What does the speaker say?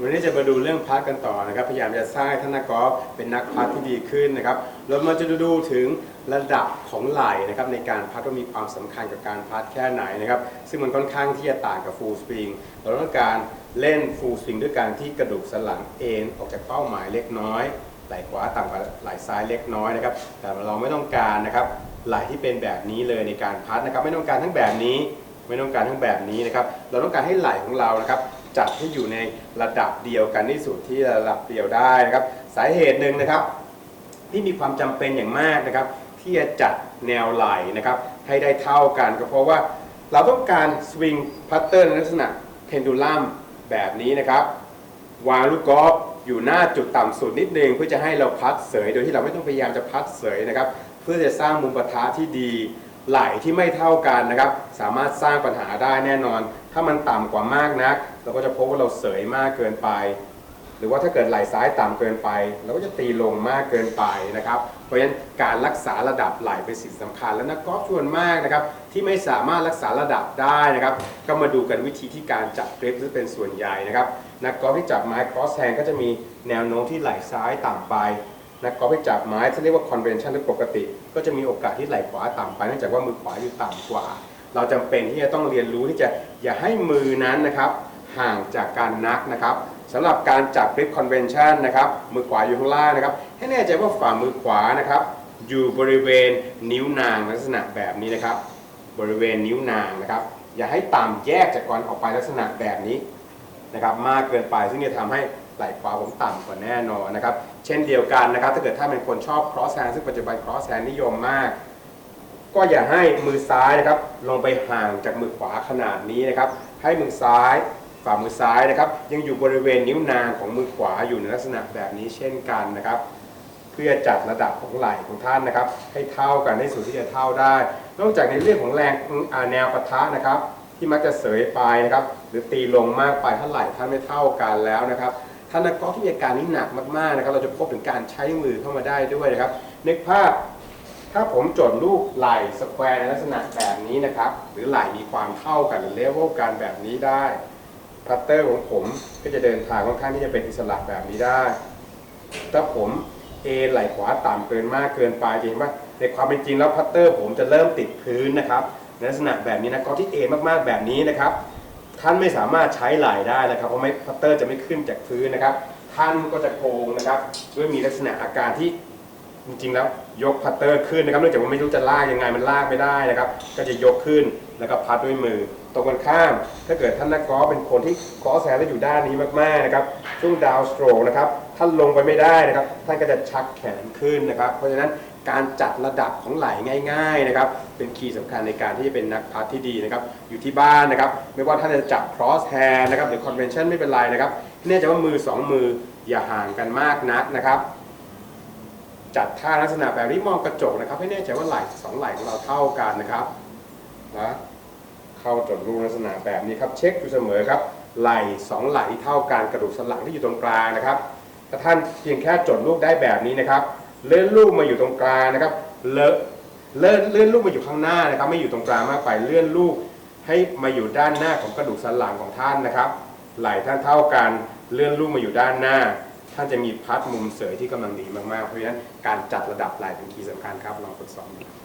วันนี้จะมาดูเรื่องพัดกันต่อนะครับ พยายามจะสร้างให้ท่านนักกอล์ฟเป็นนักพัดที่ดีขึ้นนะครับเรามาจะดูถึงระดับของไหล่นะครับในการพัดว่ามีความสำคัญกับการพัดแค่ไหนนะครับ ซึ่งมันค่อนข้างที่จะต่างกับฟูลสปริงเราต้องการเล่นฟูลสปริงด้วยการที่กระดูกสันหลังเอ็นออกจากเป้าหมายเล็กน้อย ไหล่ขวาต่ำกว่าไหล่ซ้ายเล็กน้อยนะครับ แต่เราไม่ต้องการนะครับไหล่ที่เป็นแบบนี้เลยในการพัดนะครับ ไม่ต้องการทั้งแบบนี้ ไม่ต้องการทั้งแบบนี้นะครับ เราต้องการให้ไหล่ของเรานะครับ จัดให้อยู่ในระดับเดียวกันที่สุดที่ระดับเดียวได้นะครับสาเหตุหนึ่งนะครับ ที่มีความจำเป็นอย่างมากนะครับ ที่จะจัดแนวไหลนะครับ ให้ได้เท่ากันก็เพราะว่าเราต้องการสวิงพัตเตอร์ในลักษณะเพนดูลัมแบบนี้นะครับ วางลูกกอล์ฟอยู่หน้าจุดต่ำสุดนิดนึงเพื่อจะให้เราพัดเสย โดยที่เราไม่ต้องพยายามจะพัดเสยนะครับ เพื่อจะสร้างมุมปะทะที่ดีไหลที่ไม่เท่ากันนะครับ สามารถสร้างปัญหาได้แน่นอน ถ้ามันต่ำกว่ามากนัก เราก็จะพบว่าเราเสยมากเกินไป หรือว่าถ้าเกิดไหล่ซ้ายต่ำเกินไป เราก็จะตีลงมากเกินไปนะครับ เพราะฉะนั้นการรักษาระดับไหล่เป็นสิ่งสำคัญ และนักกอล์ฟส่วนมากนะครับ ที่ไม่สามารถรักษาระดับได้นะครับ ก็มาดูกันวิธีที่การจับกรฟซึ่งเป็นส่วนใหญ่นะครับ นักกอล์ฟที่จับไม้ครอสแฮนก็จะมีแนวโน้มที่ไหล่ซ้ายต่ำไปนักกอล์ฟที่จับไม้ที่เรียกว่า convention หรือปกติ ก็จะมีโอกาสที่ไหล่ขวาต่ำไปเนื่องจากว่ามือขวาอยู่ต่ำกว่า เราจำเป็นที่จะต้องเรียนรู้ที่จะอย่าให้มือนั้นนะครับ ห่างจากการนักนะครับสำหรับการจับกริปคอนเวนชันนะครับมือขวาอยู่ข้างล่างนะครับ ให้แน่ใจว่าฝ่ามือขวานะครับ อยู่บริเวณนิ้วนางลักษณะแบบนี้นะครับ บริเวณนิ้วนางนะครับ อย่าให้ต่ำแยกจากกันออกไปลักษณะแบบนี้นะครับมากเกินไปซึ่งจะทำให้ไหล่ขวาผมต่ำกว่าแน่นอนนะครับ เช่นเดียวกันนะครับ ถ้าเกิดถ้าเป็นคนชอบ cross hand ซึ่งปัจจุบัน cross hand นิยมมาก ก็อย่าให้มือซ้ายนะครับ ลงไปห่างจากมือขวาขนาดนี้นะครับ ให้มือซ้ายฝ่ามือซ้ายนะครับ ยังอยู่บริเวณนิ้วนางของมือขวาอยู่ในลักษณะแบบนี้เช่นกันนะครับ เพื่อจัดระดับของไหล่ของท่านนะครับ ให้เท่ากันให้สุดที่จะเท่าได้ นอกจากในเรื่องของแรงแนวปะทะนะครับ ที่มักจะเสยไปนะครับ หรือตีลงมากไปถ้าไหล่ท่านไม่เท่ากันแล้วนะครับท่านนักกอล์ฟที่มีอาการนี้หนักมากๆนะครับ เราจะพบถึงการใช้มือเข้ามาได้ด้วยนะครับนึกภาพ ถ้าผมจดลูกไหล่สแควร์ในลักษณะแบบนี้นะครับ หรือไหล่มีความเท่ากันหรือเลเวลกันแบบนี้ได้พัตเตอร์ของผมก็จะเดินทางค่อนข้างที่จะเป็นอิสระแบบนี้ได้ ถ้าผมเอไหล่ขวาต่ำเกินมากเกินไปจริงป่ะในความเป็นจริงแล้วพัตเตอร์ผมจะเริ่มติดพื้นนะครับในลักษณะแบบนี้นะก็ที่เอมากๆแบบนี้นะครับ ท่านไม่สามารถใช้ไหล่ได้นะครับ เพราะไม่พัตเตอร์จะไม่ขึ้นจากพื้นนะครับ ท่านก็จะโกงนะครับด้วยมีลักษณะอาการที่ จริงๆแล้วยกพัตเตอร์ขึ้นนะครับเนื่องจากว่าไม่รู้จะลากยังไงมันลากไม่ได้นะครับ ก็จะยกขึ้นแล้วก็พัดด้วยมือตรงกันข้าม ถ้าเกิดท่านนักกอล์ฟเป็นคนที่กอล์ฟแซนแล้วอยู่ด้านนี้มากๆนะครับช่วงดาวสโตรกนะครับท่านลงไปไม่ได้นะครับ ท่านก็จะชักแขนขึ้นนะครับ เพราะฉะนั้นการจัดระดับของไหลง่ายๆนะครับเป็นคีย์สำคัญในการที่จะเป็นนักพัดที่ดีนะครับอยู่ที่บ้านนะครับไม่ว่าท่านจะจับ cross hand นะครับหรือ convention ไม่เป็นไรนะครับแน่ใจว่ามือสองมืออย่าห่างกันมากนักนะครับ จัดท่าลักษณะแบบนี้มองกระจกนะครับ ให้แน่ใจว่าไหล่สองไหล่ของเราเท่ากันนะครับนะเข้าจดรูลักษณะแบบนี้ครับ เช็คอยู่เสมอครับ ไหล่สองไหล่ที่เท่ากันกระดูกสันหลังที่อยู่ตรงกลางนะครับ ถ้าท่านเพียงแค่จดลูกได้แบบนี้นะครับ เลื่อนลูกมาอยู่ตรงกลางนะครับ เลอะเลื่อนเลื่อนลูกมาอยู่ข้างหน้านะครับ ไม่อยู่ตรงกลางมากไปเลื่อนลูกให้มาอยู่ด้านหน้าของกระดูกสันหลังของท่านนะครับ ไหล่ท่านเท่ากัน เลื่อนลูกมาอยู่ด้านหน้า ท่านจะมีพัดมุมเสยที่กำลังดีมากๆ เพราะฉะนั้นการจัดระดับไหล่เป็นคีย์สำคัญครับลองฝึกซ้อมดู